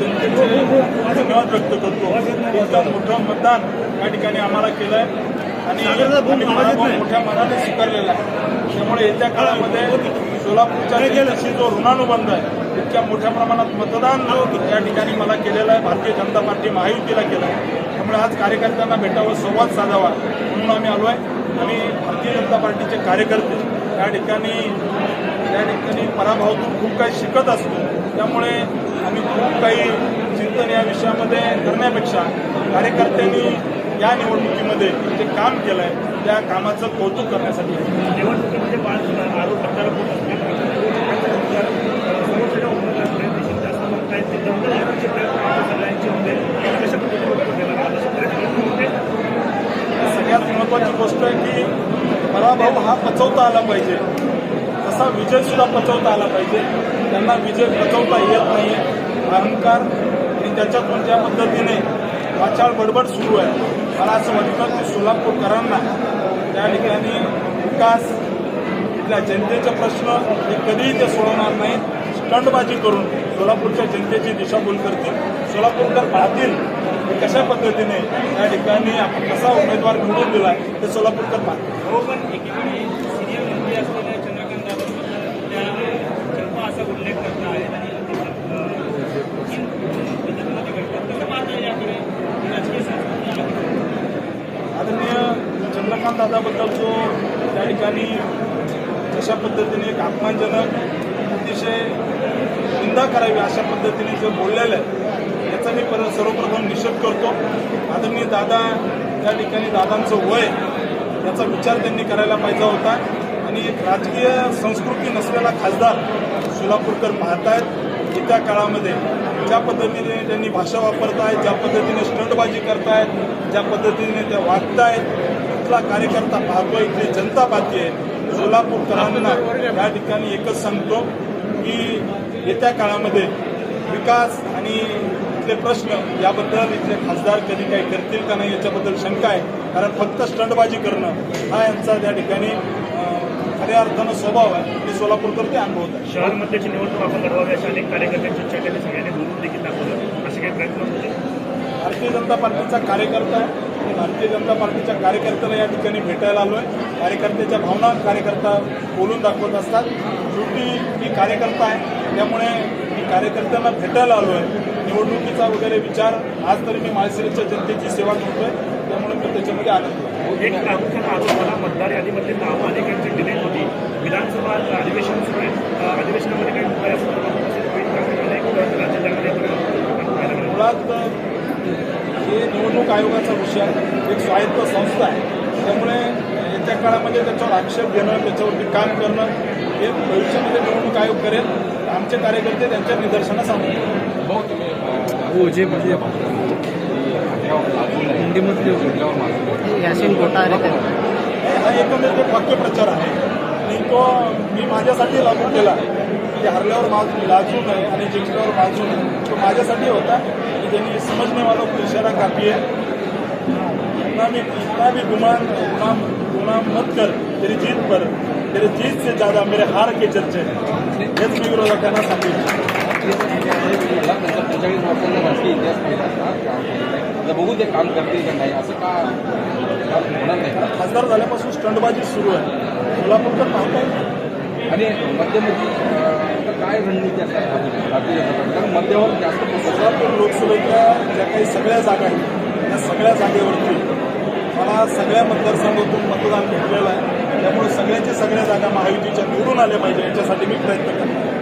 धन्यवाद व्यक्त करतो. इतकं मोठं मतदान या ठिकाणी आम्हाला केलं आहे आणि मोठ्या मनाने स्वीकारलेला आहे. त्यामुळे येत्या काळामध्ये सोलापूरच्या जो ऋणानुबंध आहे इतक्या मोठ्या प्रमाणात मतदान या ठिकाणी मला केलेलं आहे. भारतीय जनता पार्टी महायुतीला केलं आहे त्यामुळे आज कार्यकर्त्यांना भेटावं संवाद साधावा म्हणून आम्ही आलो आहे आम्ही भारतीय जनता पार्टीचे कार्यकर्ते. या ठिकाणी या ठिकाणी पराभवातून खूप काही शिकत असतो. त्यामुळे आम्ही खूप काही चिंतन या विषयामध्ये करण्यापेक्षा कार्यकर्त्यांनी या निवडणुकीमध्ये जे काम केलं आहे त्या कामाचं कौतुक करण्यासाठी. निवडणुकीमध्ये पाच आरोप सगळ्यात महत्त्वाची गोष्ट आहे की पराभव हा पचवता आला पाहिजे. असा विजय सुद्धा पचवता आला पाहिजे. त्यांना विजय पचवता येत नाही अहंकार आणि त्याच्यातून ज्या पद्धतीने वाचाळ बडबड सुरू आहे मला असं वाटतं की सोलापूरकरांना त्या ठिकाणी विकास इथल्या जनतेचे प्रश्न हे कधीही ते सोडवणार नाहीत. स्टंटबाजी करून सोलापूरच्या जनतेची दिशाभूल करतील. सोलापूरकर पाहतील की कशा पद्धतीने या ठिकाणी आपण कसा उमेदवार निवडून दिला ते सोलापूरकर पाहतील हो पण एकीकडे सिनियर मंत्री असलेल्या चंद्रकांत दादांबद्दल त्या चंपा असा उल्लेख करत आहेत आणि तीन पद्धतीमध्ये घडतात कसं पाहता याकडे राजकीय संस्कृती आदरणीय चंद्रकांत दादाबद्दल जो त्या ठिकाणी जशा पद्धतीने एक अपमानजनक अतिशय निंदा करावी अशा पद्धतीने जे बोललेलं आहे याचा मी परत सर्वप्रथम निषेध करतो. आदरणीय दादा त्या ठिकाणी दादांचं वय याचा विचार त्यांनी करायला पाहिजे होता. आणि एक राजकीय संस्कृती नसलेला खासदार सोलापूरकर पाहतायत येत्या काळामध्ये ज्या पद्धतीने त्यांनी भाषा वापरतायत ज्या पद्धतीने स्टंटबाजी करतायत ज्या पद्धतीने त्या वागतायत इथला कार्यकर्ता पाहतोय इथली जनता पाहते. सोलापूरकरांना या ठिकाणी एकच सांगतो की येत्या काळामध्ये विकास आणि इथले प्रश्न याबद्दल इथले खासदार कधी काही करतील का नाही याच्याबद्दल शंका आहे. कारण फक्त स्टंटबाजी करणं हा यांचा त्या ठिकाणी खऱ्या अर्थानं स्वभाव आहे. आणि सोलापूरकर ते अनुभवत आहे. शहर मध्येची निवडणूक आपण लढवावी अशा अनेक कार्यकर्त्यांची इच्छा त्यांनी सगळ्यांनी बोलून देखील दाखवलं. असे काही प्रयत्न होते? भारतीय जनता पार्टीचा कार्यकर्ता आहे. आणि भारतीय जनता पार्टीच्या कार्यकर्त्याला या ठिकाणी भेटायला आलो आहे कार्यकर्त्याच्या भावना कार्यकर्ता बोलून दाखवत असतात. शेवटी मी कार्यकर्ता आहे त्यामुळे मी कार्यकर्त्यांना भेटायला आलो आहे निवडणुकीचा वगैरे विचार आज तरी मी माळशिरसच्या जनतेची सेवा करतोय त्यामुळे मी त्याच्यामध्ये आनंद एक प्रामुख्यानं आरोप मला मतदार यादीमधली नावं अनेकांची डिलीट होती. विधानसभा अधिवेशन सुरू आहे. अधिवेशन अधिवेशनामध्ये काही मुद्दा या संदर्भात असेल होईल का? अनेक राज्यात पाहायला मिळालं. मुळात हे निवडणूक आयोगाचा विषय आहे एक स्वायत्त संस्था आहे. त्यामुळे येत्या काळामध्ये त्याच्यावर आक्षेप घेणं त्याच्यावरती काम करणं हे भविष्यामध्ये निवडणूक आयोग करेल. आमचे कार्यकर्ते त्यांच्या निदर्शनास हो जे म्हणजे हिंदीमधले यासिन घोटाळे हा एकंदरीत एक वाक्यप्रचार आहे. आणि तो मी माझ्यासाठी लागू केला की हरल्यावर माज लाजू नये आणि जिंकल्यावर बाजू नये तो माझ्यासाठी होता. की त्यांनी समजणे वालों इशारा कापी आहे. इतना भी इतना भी गुमान गुनाम गुनाम मत कर. तेरी जीत पर. तेरी जीत से ज्यादा मेरे हार के चर्चे हेच मी विरोधकांना सांगितलं त्यांचा बघू ते काम करतील का नाही असं का होणार नाही खासदार झाल्यापासून स्टंटबाजी सुरू आहे. सोलापूरकर आहे आणि मध्यमधी आता काय रणनीती असणार भारतीय जनता पार्टी कारण मध्यावर जास्त फोकस आहे. सोलापूर लोकसभेच्या ज्या काही सगळ्या जागा आहेत त्या सगळ्या जागेवरती मला सगळ्या मतदारसंघातून मतदान भेटलेलं आहे. त्यामुळे सगळ्याच्या सगळ्या जागा महायुतीच्या निवडून आल्या पाहिजे याच्यासाठी मी प्रयत्न करतो.